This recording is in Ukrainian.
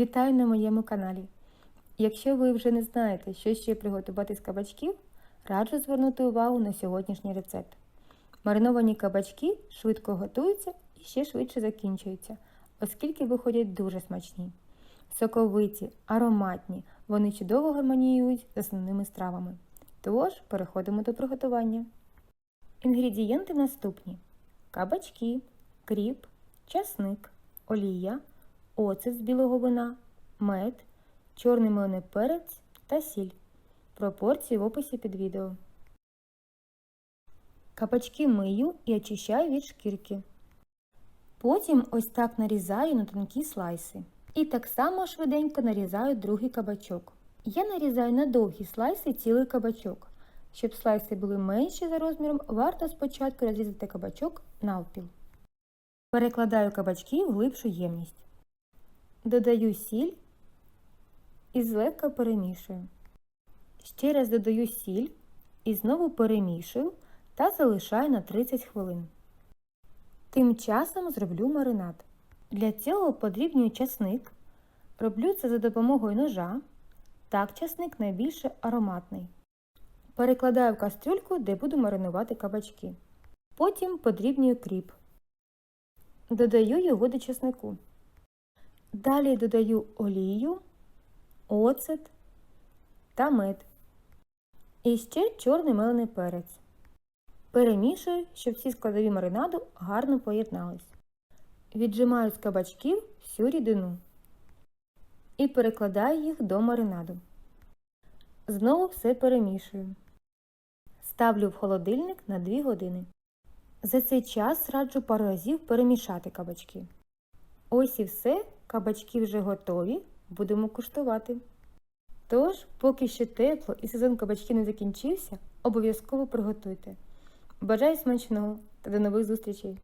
Вітаю на моєму каналі. Якщо ви вже не знаєте, що ще приготувати з кабачків, раджу звернути увагу на сьогоднішній рецепт. Мариновані кабачки швидко готуються і ще швидше закінчуються, оскільки виходять дуже смачні. Соковиті, ароматні, вони чудово гармоніюють з основними стравами. Тож, переходимо до приготування. Інгредієнти наступні: кабачки, кріп, часник, олія, оцет з білого вина, мед, чорний мелений перець та сіль. Пропорції в описі під відео. Кабачки мию і очищаю від шкірки. Потім ось так нарізаю на тонкі слайси. І так само швиденько нарізаю другий кабачок. Я нарізаю на довгі слайси цілий кабачок. Щоб слайси були менші за розміром, варто спочатку розрізати кабачок навпіл. Перекладаю кабачки в глибшу ємність. Додаю сіль і злегка перемішую. Ще раз додаю сіль і знову перемішую та залишаю на 30 хвилин. Тим часом зроблю маринад. Для цього подрібнюю часник. Роблю це за допомогою ножа. Так часник найбільше ароматний. Перекладаю в кастрюльку, де буду маринувати кабачки. Потім подрібнюю кріп. Додаю його до чеснику. Далі додаю олію, оцет та мед. І ще чорний мелений перець. Перемішую, щоб всі складові маринаду гарно поєднались. Віджимаю з кабачків всю рідину і перекладаю їх до маринаду. Знову все перемішую. Ставлю в холодильник на 2 години. За цей час раджу пару разів перемішати кабачки. Ось і все, кабачки вже готові, будемо куштувати. Тож, поки ще тепло і сезон кабачків не закінчився, обов'язково приготуйте. Бажаю смачного та до нових зустрічей!